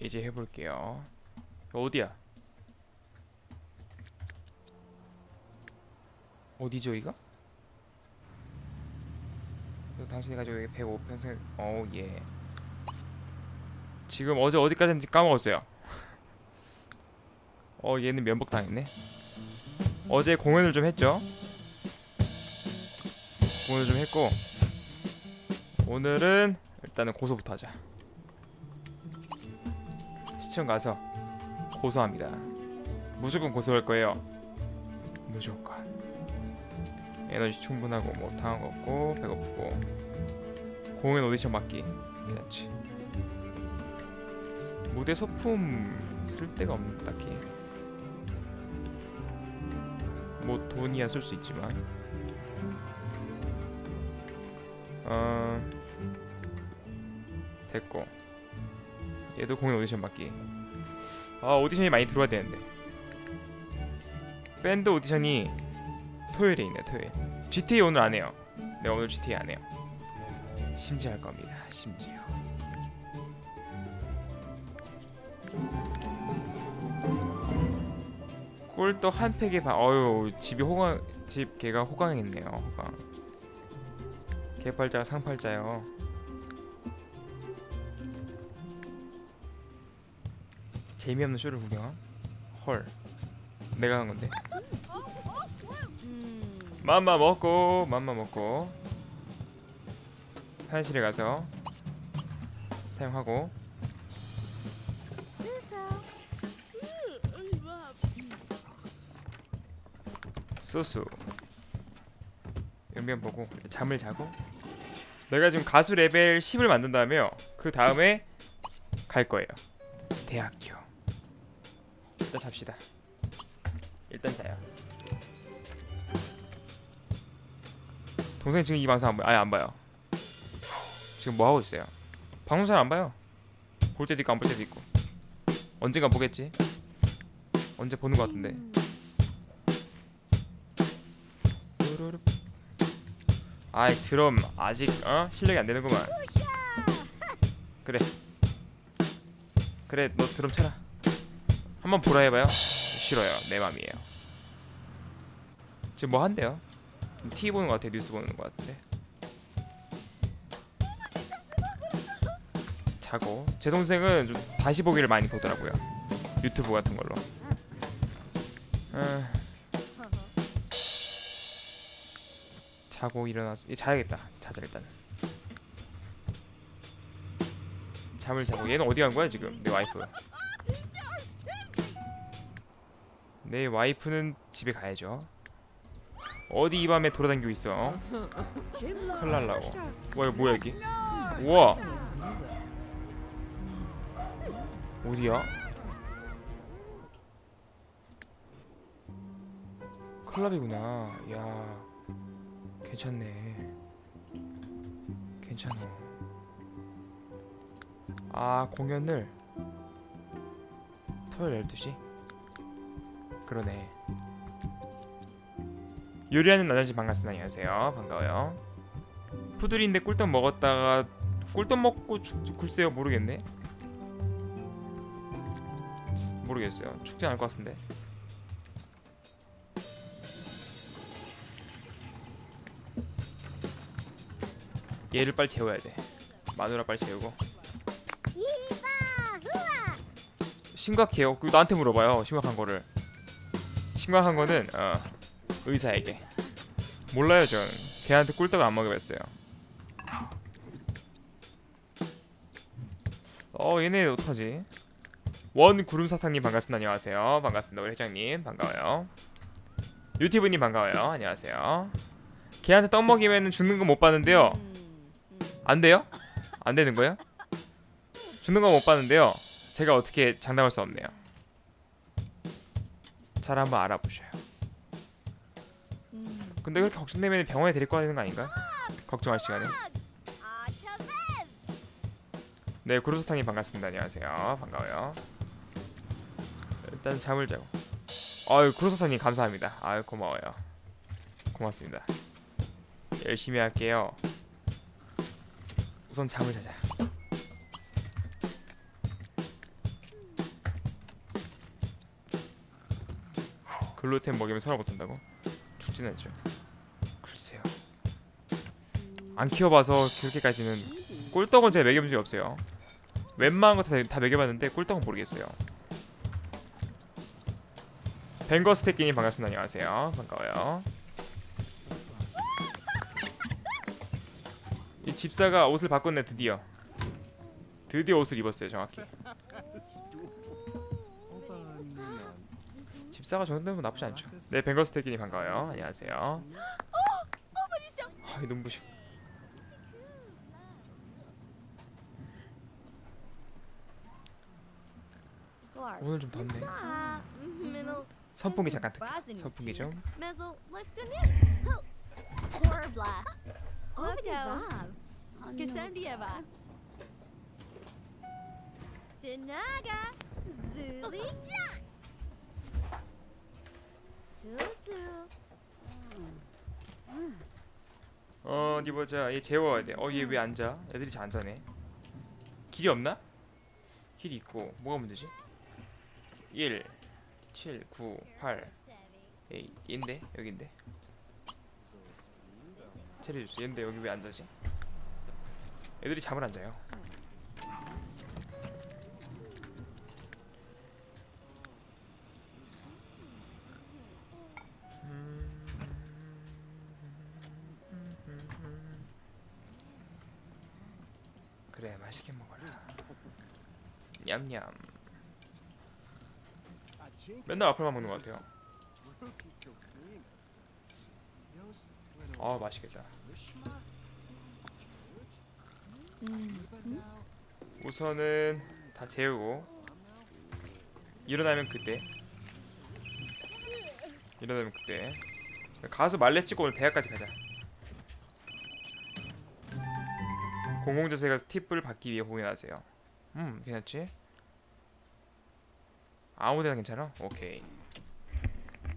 이제 해볼게요. 어디야? 어디죠 이거? 당신이 가지고 105평생 어우 예 지금 어제 어디까지 했는지 까먹었어요 어 얘는 면복 당했네 어제 공연을 좀 했죠 공연을 좀 했고 오늘은 일단은 고소부터 하자 시청 가서 고소합니다. 무조건 고소할 거예요. 무조건. 에너지 충분하고 뭐 당한 거 없고 배고프고. 공연 오디션 받기. 괜찮지. 무대 소품 쓸 데가 없는 딱히. 뭐 돈이야 쓸 수 있지만. 어 됐고 얘도 공연 오디션 받기. 아 오디션이 많이 들어와야 되는데. 밴드 오디션이 토요일에 있네 토요일. GTA 오늘 안 해요. 네 오늘 GTA 안 해요. 심지어 할 겁니다 심지어. 꿀떡 한 팩에 반 어유 집이 호강 집 개가 호강했네요 호강. 개팔자가 상팔자요 재미없는 쇼를 구경? 헐. 내가 한 건데. 맘마 먹고 맘마 먹고. 화장실에 가서 사용하고. 소스. 연변 보고 잠을 자고. 내가 지금 가수 레벨 10을 만든 다음에요 그 다음에 갈 거예요. 대학교 일단 잡시다. 일단 자요. 동생 지금 이 방송 안 봐요 아예 안 봐요. 지금 뭐 하고 있어요? 방송 잘 안 봐요. 볼 때도 있고 안 볼 때도 있고. 언젠가 보겠지? 언제 보는 것 같은데. 아이 드럼. 아직 어? 실력이 안 되는구만. 그래. 그래 너 드럼 쳐라 한번 보라 해봐요. 싫어요. 내 맘이에요. 지금 뭐 한대요? TV 보는 것 같아 뉴스 보는 것 같은데. 자고. 제 동생은 좀 다시 보기를 많이 보더라고요. 유튜브 같은 걸로. 아... 자고 일어나서 얘 자야겠다. 자자 일단 잠을 자고. 얘는 어디 간 거야 지금? 내 와이프 내 와이프는 집에 가야죠. 어디 이 밤에 돌아다니고 있어? 큰일 날라고. 와 이거 뭐야 이게? 우와. 어디야? 클럽이구나. 야 괜찮네. 괜찮어 아 공연을? 토요일 12시? 그러네. 요리하는 나전씨 반갑습니다. 안녕하세요. 반가워요. 푸들인데 꿀떡 먹었다가 꿀떡 먹고 죽 글쎄요 모르겠네. 모르겠어요. 죽지 않을 것 같은데. 얘를 빨리 재워야 돼. 마누라 빨리 재우고. 심각해요. 그 나한테 물어봐요. 심각한 거를 심각한 거는 어, 의사에게. 몰라요 전. 걔한테 꿀떡을 안 먹여봤어요. 어 얘네 어떡하지? 원 구름사탕님 반갑습니다. 안녕하세요. 반갑습니다 우리 회장님. 반가워요. 유티브님 반가워요. 안녕하세요. 걔한테 떡 먹이면 죽는 거못 봤는데요. 안 돼요? 안 되는 거예요? 죽는 거못 봤는데요. 제가 어떻게 장담할 수 없네요 잘 한번 알아보셔요. 근데 그렇게 걱정되면 병원에 데리고 가야 되는 거 아닌가? 걱정할 시간에. 네 구루사탕님 반갑습니다. 안녕하세요. 반가워요. 일단 잠을 자고. 아유 구루사탕님 감사합니다. 아유 고마워요. 고맙습니다. 열심히 할게요. 우선 잠을 자자 글루텐 먹이면 소화 못한다고? 죽진 않죠. 글쎄요. 안 키워봐서 그렇게까지는 꿀떡은 제가 먹여본 적이 없어요. 웬만한 거 다 다 먹여봤는데 꿀떡은 모르겠어요. 뱅거 스테끼님 반갑습니다. 안녕하세요. 반가워요. 이 집사가 옷을 바꿨네 드디어. 드디어 옷을 입었어요 정확히. 집사가 저 정도면 나쁘지 않죠. 네 뱅거스테끼님 반가워요. 안녕하세요. 아, 이 눈부셔. 오늘 좀 덥네. 선풍기 잠깐 틀. 선풍기 좀. Kasandieva. 어 어디 보자. 얘 재워야 돼. 어얘왜 앉아? 애들이 잘 안 자네. 길이 없나? 길이 있고 뭐가 문제지? 1 7 9 8 8 얘인데 여기인데. 체리 주스 얘인데 여기 왜 앉아지? 애들이 잠을 안 자요. 맛있게 먹어라. 냠냠. 맨날 앞을만 먹는 것 같아요. 아 맛있겠다. 우선은 다 재우고 일어나면 그때 일어나면 그때 가수 말레 찍고 오늘 대학까지 가자. 공공재소에 가서 팁을 받기 위해 공연하세요. 음 괜찮지? 아무데나 괜찮아? 오케이.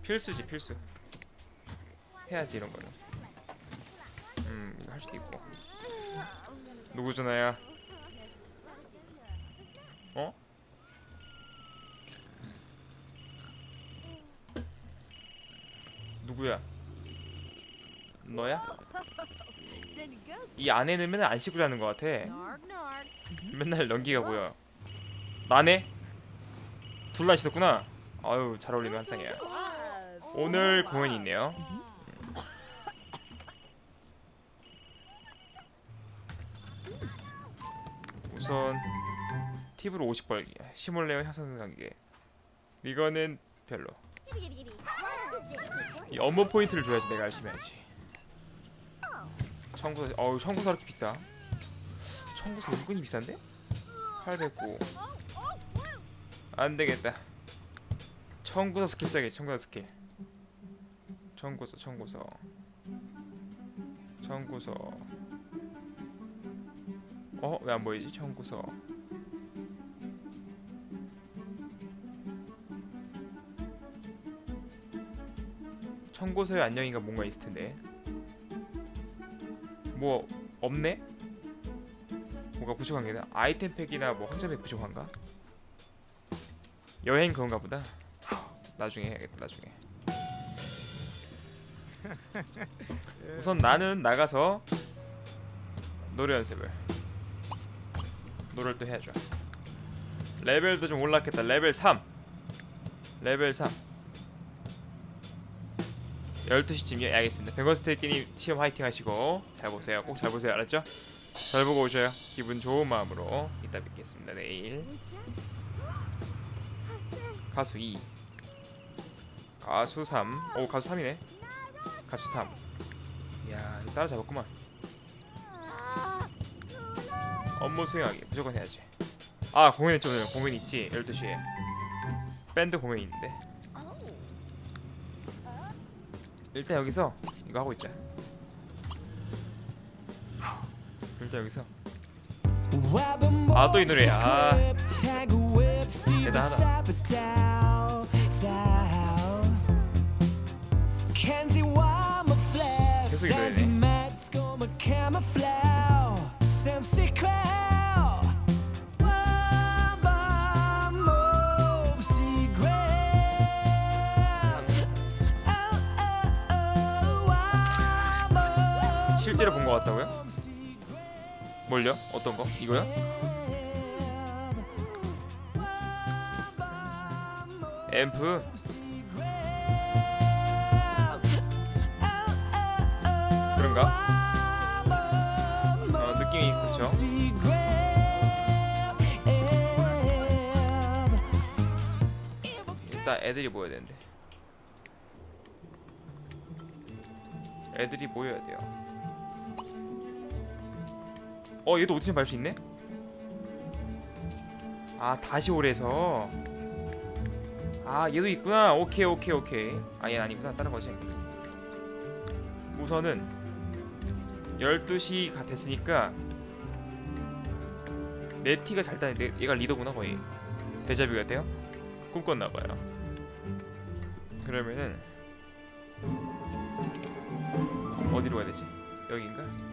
필수지 필수. 해야지 이런 거는. 음 이거 할 수도 있고. 누구 전화야? 어? 누구야? 너야? 이 안에는 맨날 안 씻고 자는 것 같아. 맨날 연기가 보여. 나네? 둘다 씻었구나. 아유 잘 어울리는 한상이야. 오늘 공연이 있네요. 우선 팁으로 50 벌기, 시뮬레어 향상 관계. 이거는 별로. 이 업무 포인트를 줘야지 내가 열심히 하지. 청구서, 어우 청구서 이렇게 비싸? 청구서 은근히 비싼데? 809. 안 되겠다. 청구서 스킬 써야겠지. 청구서 스킬. 청구서, 청구서. 청구서. 어? 왜 안 보이지? 청구서. 청구서의 안녕인가 뭔가 있을 텐데. 뭐 없네? 뭐가 부족한 게 아이템 팩이나 뭐 황제팩 부족한가? 여행 그런가 보다. 나중에 해야겠다. 나중에. 우선 나는 나가서 노래 연습을 노래를 또 해야죠. 레벨도 좀 올랐겠다. 레벨 3. 레벨 3. 12시쯤이요? 예, 알겠습니다. 뱅거스테이키님 시험 화이팅 하시고 잘 보세요. 꼭 잘 보세요. 알았죠? 잘 보고 오셔요. 기분 좋은 마음으로 이따 뵙겠습니다. 내일. 가수 2 가수 3 오 가수 3이네 가수 3 이야 따라잡았구만 업무 수행하기 무조건 해야지 아 공연 있죠 오늘 공연 있지 12시에 밴드 공연 있는데 일단 여기서 이거 하고 있자. 일단 여기서. 아 또 이 노래야. 아, 대단하다. 것 같다고요? 뭘요? 어떤 거? 이거요? 앰프 그런가? 어 느낌이 그렇죠. 일단 애들이 모여야 되는데. 애들이 모여야 돼요. 어 얘도 오디션 볼수 있네? 아 다시 오래서 아 얘도 있구나 오케이 오케이 오케이 아 얘는 아니구나 다른 거지 우선은 12시가 됐으니까 네티가 잘 따네 네, 얘가 리더구나 거의 데자뷰 같아요? 꿈꿨나봐요 그러면은 어디로 가야 되지? 여긴가?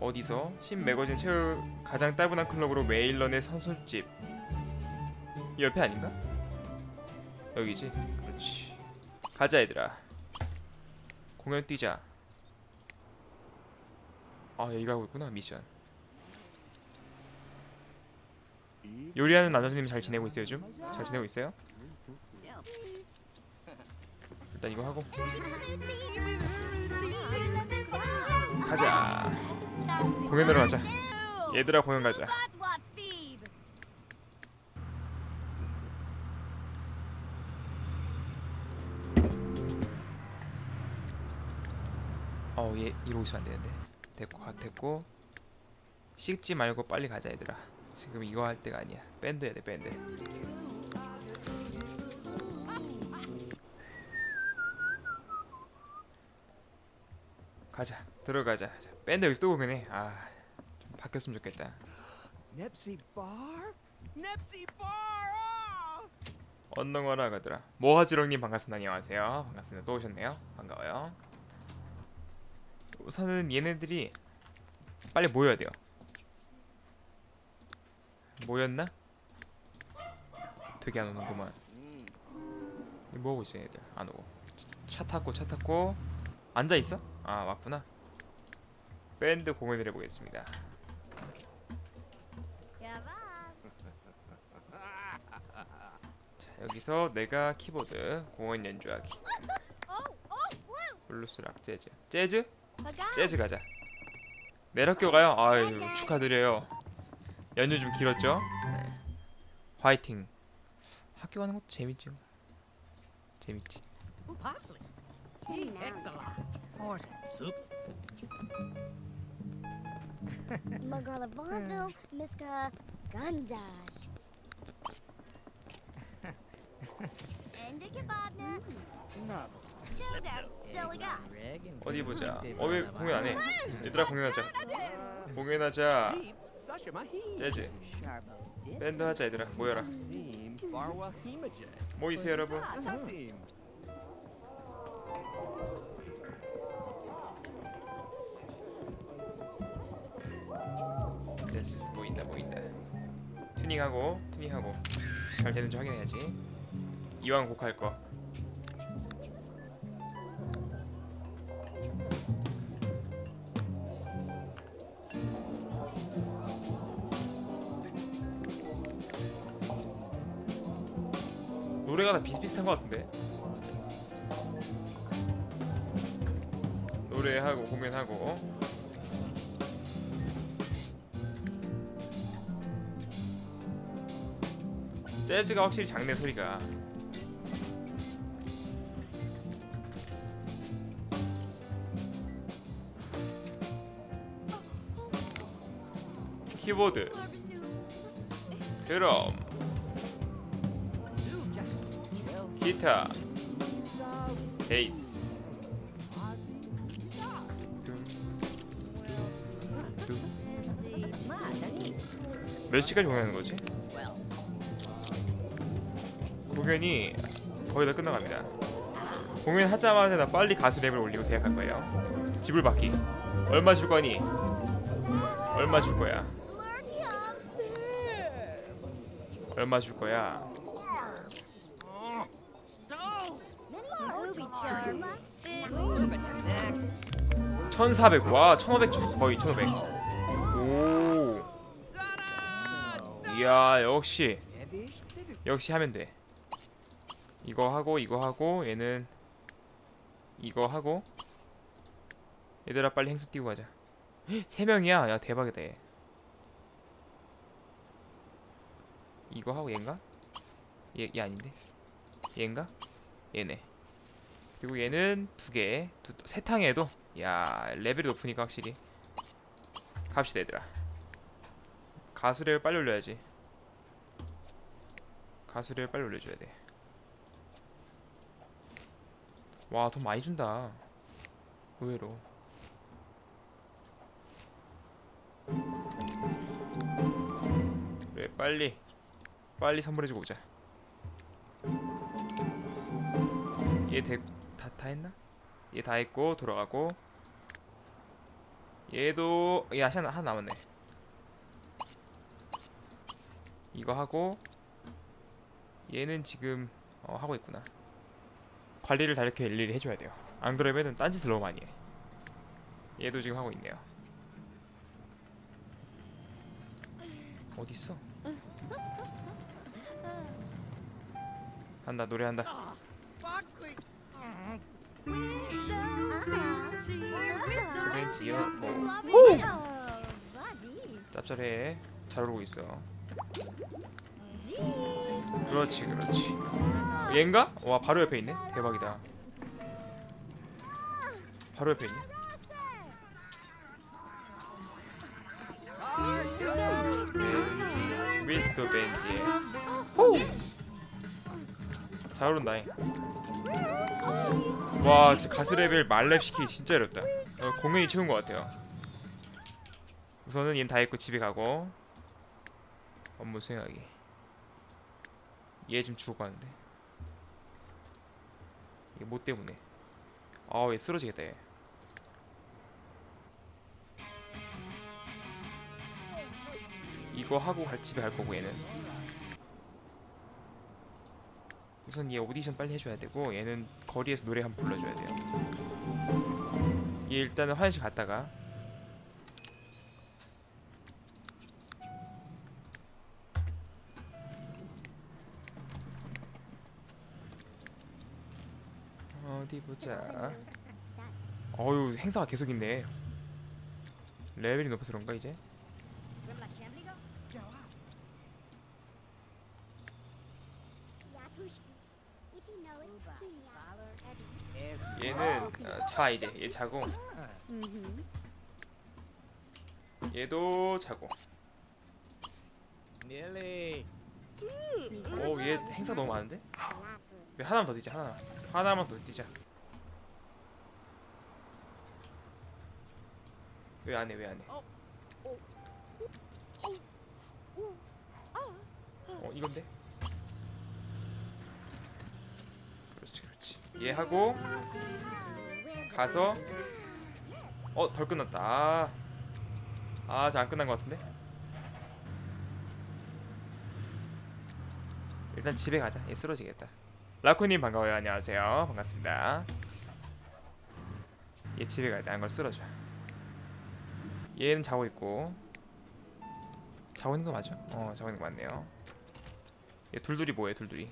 어디서? 신 매거진 최후 가장 따분한 클럽으로 메일런의 선술집. 이 옆에 아닌가? 여기지? 그렇지. 가자 얘들아. 공연 뛰자. 아 여기가 하고 있구나 미션. 요리하는 남자님 잘 지내고 있어요 좀? 잘 지내고 있어요? 일단 이거 하고. 가자 공연으로 가자. 얘들아 공연 가자. 어우 얘 이러고 있으면 안 되는데. 됐고 가 됐고. 씻지 말고 빨리 가자 얘들아. 지금 이거 할 때가 아니야. 밴드 해야 돼 밴드 가자. 들어가자. 자, 밴드 여기서 또 공연해. 아좀 바뀌었으면 좋겠다. Bar? Nepsy Bar! ah! 언능어라 가더라 모하지렁님 반갑습니다. 안녕하세요. 반갑습니다. 또 오셨네요. 반가워요. 우선은 얘네들이 빨리 모여야 돼요. 모였나? 되게 안 오는구만. 이 뭐하고 있어 얘들? 안 오고. 차 타고 차 타고. 앉아있어? 아 왔구나 밴드 공연을 해보겠습니다. 자 여기서 내가 키보드 공연 연주하기. 블루스 락 재즈 재즈? 재즈 가자. 내학교 가요. 아유 축하드려요. 연휴 좀 길었죠? 네. 화이팅. 학교 가는 것도 재밌죠. 재밌지. Force soup. Magala Bosno, Miska Gandash. And a kebabna. Deligat. 어디 보자. 어왜 공연 안 해? 얘들아 공연하자. 공연하자. 재즈. 밴드 하자 얘들아. 모여라. 모이세요 여러분. 튜닝하고 튜닝하고 잘 되는지 확인해야지. 이왕 곡할 거. 노래가 다 비슷비슷한 것 같은데 노래하고 공연하고 재즈가 확실히 작네 소리가. 키보드. 드럼. 기타. 베이스. 몇 시까지 공연하는 거지? 공연이 거의 다 끝나갑니다. 공연하자마자 나 빨리 가수 랩을 올리고 대학 갈 거예요. 집을 받기. 얼마 줄 거니? 얼마 줄 거야? 얼마 줄 거야? 1400. 와, 1500 주, 거의 1500. 오. 이야, 역시 역시 하면 돼. 이거 하고 이거 하고 얘는 이거 하고 얘들아 빨리 행사 뛰고 가자. 헉, 세 명이야. 야 대박이다 얘. 이거 하고 얘인가? 얘, 얘 아닌데? 얘인가? 얘네. 그리고 얘는 두 개. 두, 세 탕에도 야 레벨이 높으니까 확실히 갑시다 얘들아. 가수레를 빨리 올려야지. 가수레를 빨리 올려줘야 돼. 와, 돈 많이 준다. 의외로. 그래, 빨리. 빨리 선물해주고 오자. 얘 대, 다, 다 했나? 얘 다 했고, 돌아가고. 얘도, 얘 아시 하나, 하나 남았네. 이거 하고, 얘는 지금, 어, 하고 있구나. 관리를 다 이렇게 일일이 해줘야 돼요. 안 그러면은 딴짓을 너무 많이 해. 얘도 지금 하고 있네요. 어디 있어? 한다 노래 한다. 소벤지요. 오, 짭짤해. 잘 오르고 있어. 그렇지 그렇지. 얘인가? 와 바로 옆에 있네. 대박이다. 바로 옆에 있네. 벤지, 미스터 벤지. 호! 잘 오른다잉. 와, 진짜 가스 레벨 말렙 시키기 진짜 어렵다. 어, 공연이 최고인 것 같아요. 우선은 얘는 다 했고 집에 가고 업무 수행하기. 얘 지금 죽어가는데. 이게 뭐 때문에? 아우 얘 쓰러지겠다 얘. 이거 하고 갈 집에 갈 거고 얘는. 우선 얘 오디션 빨리 해줘야 되고 얘는 거리에서 노래 한 번 불러줘야 돼요. 얘 일단은 화장실 갔다가 어디 보자. 어유 행사가 계속 있네. 레벨이 높아서 그런가 이제? 얘는 어, 자 이제 얘 자고 얘도 자고. Nearly. 오얘 행사 너무 많은데? 왜 하나만 더 뛰자 하나 하나만 더 뛰자. 왜 안 해? 왜 안 해? 어 이건데? 그렇지 그렇지. 얘 하고 가서 어 덜 끝났다. 아, 잘안 끝난 것 같은데? 일단 집에 가자. 얘 쓰러지겠다. 라코님 반가워요. 안녕하세요. 반갑습니다. 얘 집에 가야 돼. 안걸 쓰러져. 얘는 자고 있고. 자고 있는 거 맞아? 어, 자고 있는 거 맞네요. 얘 둘둘이 뭐해? 둘둘이.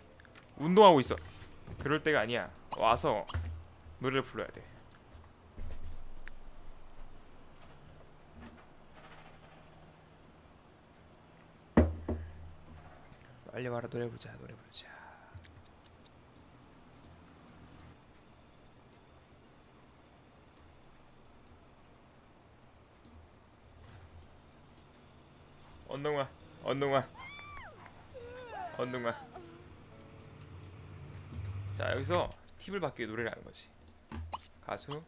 운동하고 있어. 그럴 때가 아니야. 와서 노래를 불러야 돼. 빨리 와라 노래 부르자 노래 부르자 언능아 언능아 언능아 자 여기서 팁을 받기 위해 노래를 하는 거지 가수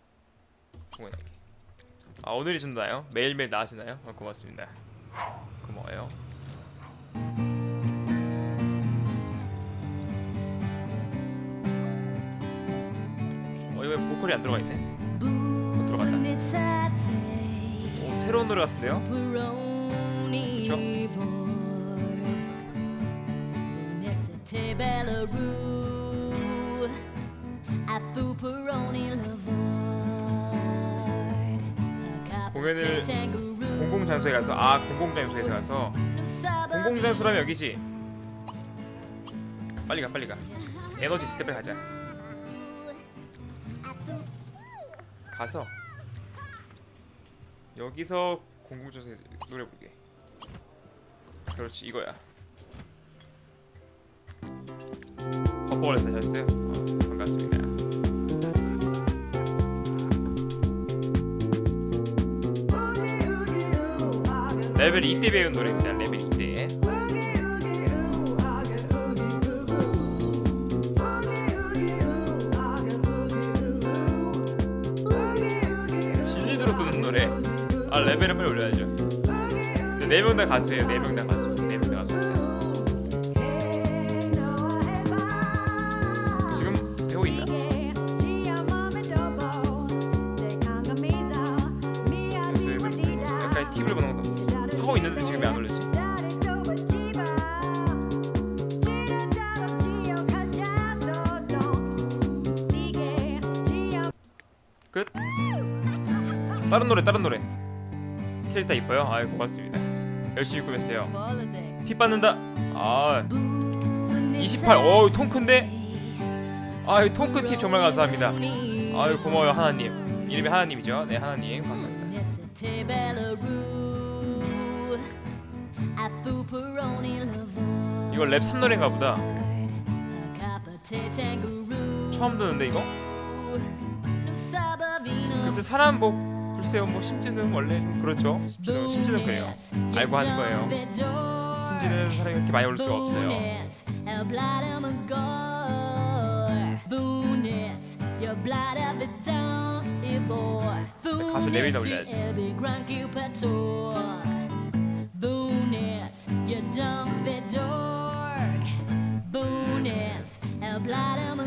공연하기 아 오늘이 좀 나요? 매일매일 나으시나요? 어, 고맙습니다 고마워요 어 이거 보컬이 안 들어가 있네. 어, 들어갔다. 오 새로운 노래 같은데요? 그렇죠? 공연을 공공 장소에 가서 아 공공 장소에 가서 공공 장소라면 여기지. 빨리 가 빨리 가. 에너지 스텝에 가자. 가서 여기서 공공 장소에 노래 부르게. 그렇지 이거야. 헛벌에서 하셨어요? 어. 레벨 2때 배운 노래입니다. 레벨 2때. 진리도록 듣는 노래. 아 레벨을 빨리 올려야죠. 네명 다 가수예요. 네 명 다 가수. 노래 다른 노래. 캐릭터 이뻐요? 아이 고맙습니다. 열심히 꾸몄어요. 피 받는다. 아 28. 어통 큰데? 아이 통큰 팁 정말 감사합니다. 아유 고마워요 하나님. 이름이 하나님이죠? 네 하나님 감사합니다. 이거 랩 3노래인가 보다. 처음 듣는데 이거? 글쎄 사람 뭐 글쎄요 뭐 심지는 원래 좀 그렇죠. 심지는 심지는 그래요. 알고 하는 거예요. 심지는 사람이 그렇게 많이 올 수가 없어요. 가수 레벨이나 올려야지. Your blood of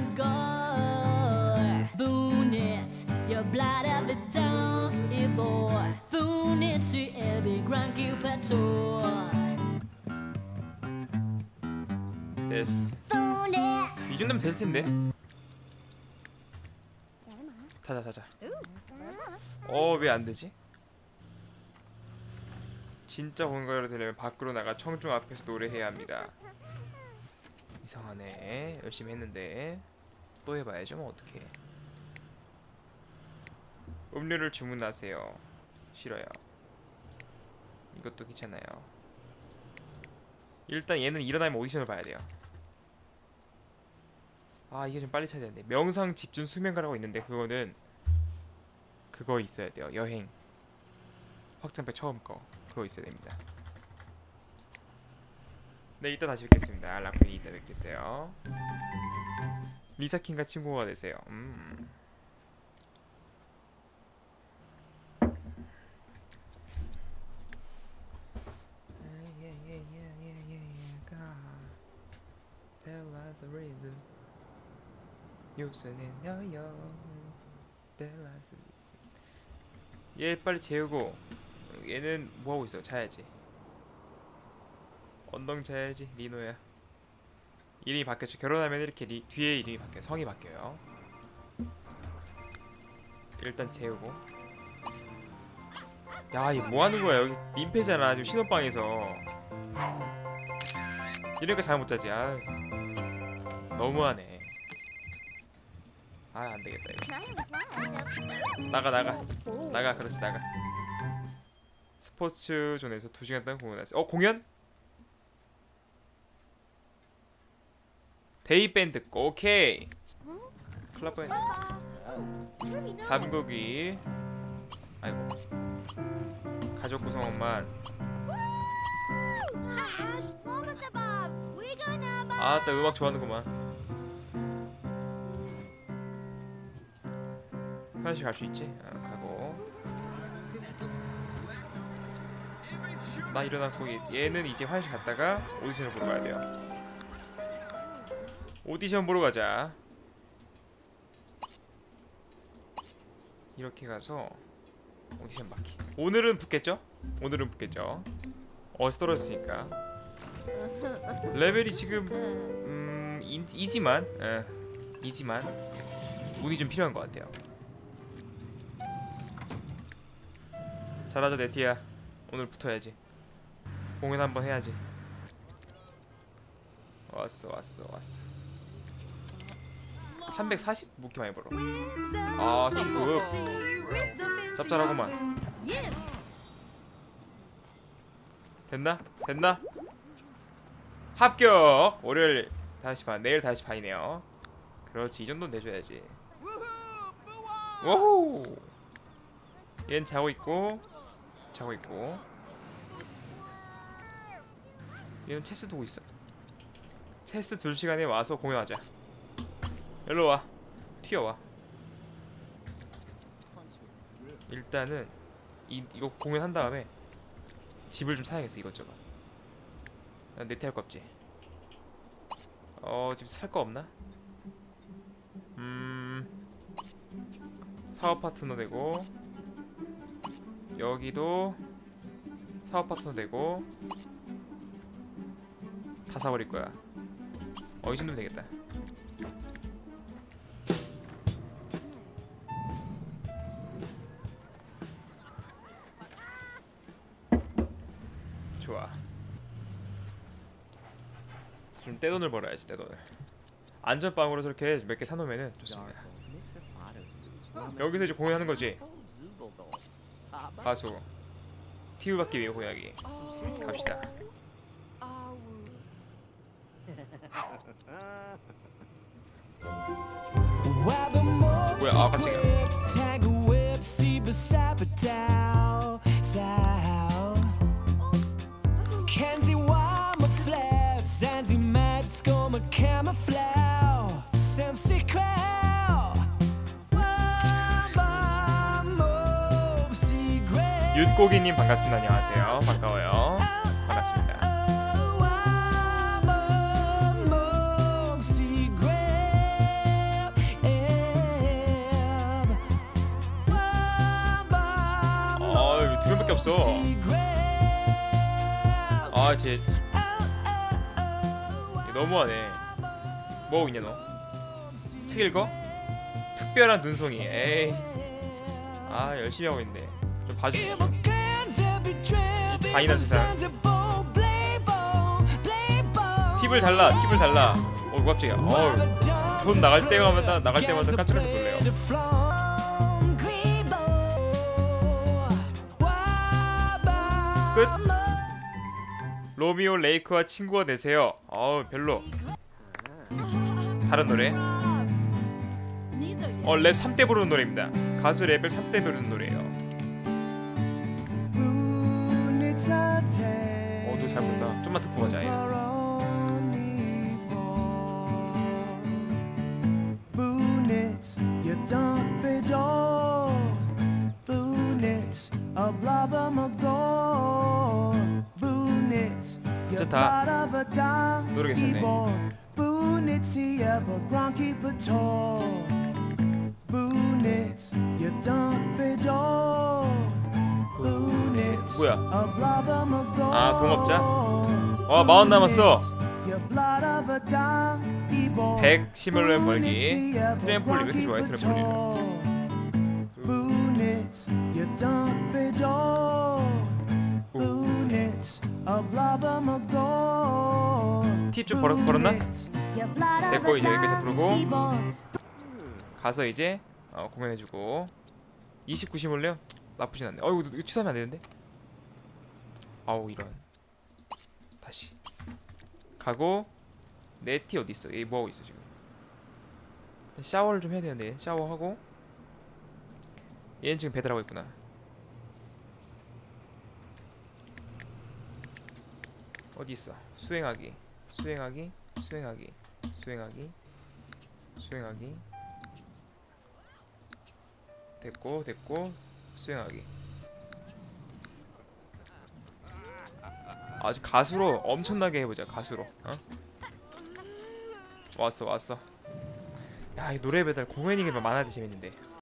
the dawn, i boy. Funnits i every grand patrol. 됐어. 이 정도면 될 텐데. 타자 타자. 어왜 안 되지? 진짜 공가를 되려면 밖으로 나가 청중 앞에서 노래해야 합니다. 이상하네. 열심히 했는데 또 해봐야죠. 뭐 어떻게? 음료를 주문하세요. 싫어요. 이것도 귀찮아요. 일단 얘는 일어나면 오디션을 봐야 돼요. 아 이게 좀 빨리 쳐야 되는데 명상 집중 수면가라고 있는데 그거는 그거 있어야 돼요. 여행 확장팩 처음 거 그거 있어야 됩니다. 네 이따 다시 뵙겠습니다. 라쿤이 이따 뵙겠어요. 리사킹과 친구가 되세요. 음. A reason. 얘 빨리 재우고 얘는 뭐 하고 있어? 자야지. 언덩 자야지 리노야. 이름이 바뀌었죠. 결혼하면 이렇게 리, 뒤에 이름이 바뀌어 성이 바뀌어요. 일단 재우고. 야, 이 뭐 하는 거야? 여기 민폐잖아. 지금 신혼방에서. 이러니까 잠못 자지. 아. 너무하네. 아, 안 되겠다. 이거. 나가 나가. 나가. 그렇지, 나가. 스포츠 존에서 2시간 동안 공연하지. 어, 공연? 데이 밴드 거. 오케이. 클럽 밴드. 잠그기. 아이고. 가족 구성원만. 아따 음악 좋아하는구만. 화장실 갈 수 있지? 아, 가고. 나 일어났고 얘- 얘는 이제 화장실 갔다가 오디션을 보러 가야 돼요. 오디션 보러 가자. 이렇게 가서 오디션 받기. 오늘은 붙겠죠? 오늘은 붙겠죠. 어디서 떨어졌으니까. 레벨이 지금 음 이, 이지만 예, 이지만 운이 좀 필요한 것 같아요. 잘하자 네티야. 오늘 붙어야지. 공연 한번 해야지. 왔어 왔어 왔어. 340? 뭐 이렇게 많이 벌어? 아 중급 짭짤하구만. 됐나? 됐나? 합격! 월요일 5시 반, 내일 5시 반이네요. 그렇지, 이 정도는 내줘야지. 오호! 얜 자고 있고, 자고 있고. 얘는 체스 두고 있어. 체스 둘 시간에 와서 공연하자. 일로 와. 튀어와. 일단은 이 이거 공연한 다음에 집을 좀 사야겠어 이것저것. 난 네트 할거 없지. 어, 집살거 없나? 음. 사업 파트너 되고 여기도 사업 파트너 되고 다 사버릴 거야. 어, 이 정도면 되겠다. 좋아. 좀 떼돈을 벌어야지 떼돈을. 안전빵으로 저렇게 몇 개 사놓으면은 좋습니다. 여기서 이제 공연하는 거지. 가수. TV 받기 위해 공연하기. 갑시다. 뭐야? 아 깜짝이야. 윤고기님 반갑습니다. 안녕하세요. 반가워요. 반갑습니다. 명밖에 없어. 아 쟤. 얘 너무하네. 뭐 있냐 너? 책 읽어? 특별한 눈송이. 에이. 아 열심히 하고 있네. 좀 봐주세요. 이 잔인한 세상. 팁을 달라. 팁을 달라. 어 깜짝이야. 어우. 돈 나갈 때마다 나갈 때마다 깜짝 놀래요. 끝. 로미오 레이크와 친구가 되세요. 어우 별로. 다른 노래. 어랩 3대 부르는 노래입니다. 가수 랩을 3대 부르는 노래예요. 어너 잘 본다. 좀만 듣고 가자. 얘. Boonets, you dump it all. Boonets, a blob of my gold. Boonets, you 괜찮다. part of a dime. 노래 괜찮네. 뭐야? gold. 아, 동업자? 와, 마흔 남았어. 100 시뮬러엔 벌기. 트램폴린 왜 이렇게 좋아해, 트램폴린을? 팁좀 벌었- 벌었나? 됐고, 이제 여기까지 부르고. 가서 이제 어, 공연해주고 29 시뮬래요? 나쁘진 않네. 어이구 이거 취소하면 안 되는데. 아우 이런. 다시 가고 네티 어디 있어? 얘 뭐하고 있어 지금? 샤워를 좀 해야 되는데 샤워하고 얘는 지금 배달하고 있구나. 어디 있어? 수행하기, 수행하기, 수행하기, 수행하기, 수행하기. 됐고 됐고 수행하기. 아주 가수로 엄청나게 해보자 가수로. 어? 왔어 왔어. 야이 노래 배달 공연이 많아야 재밌는데.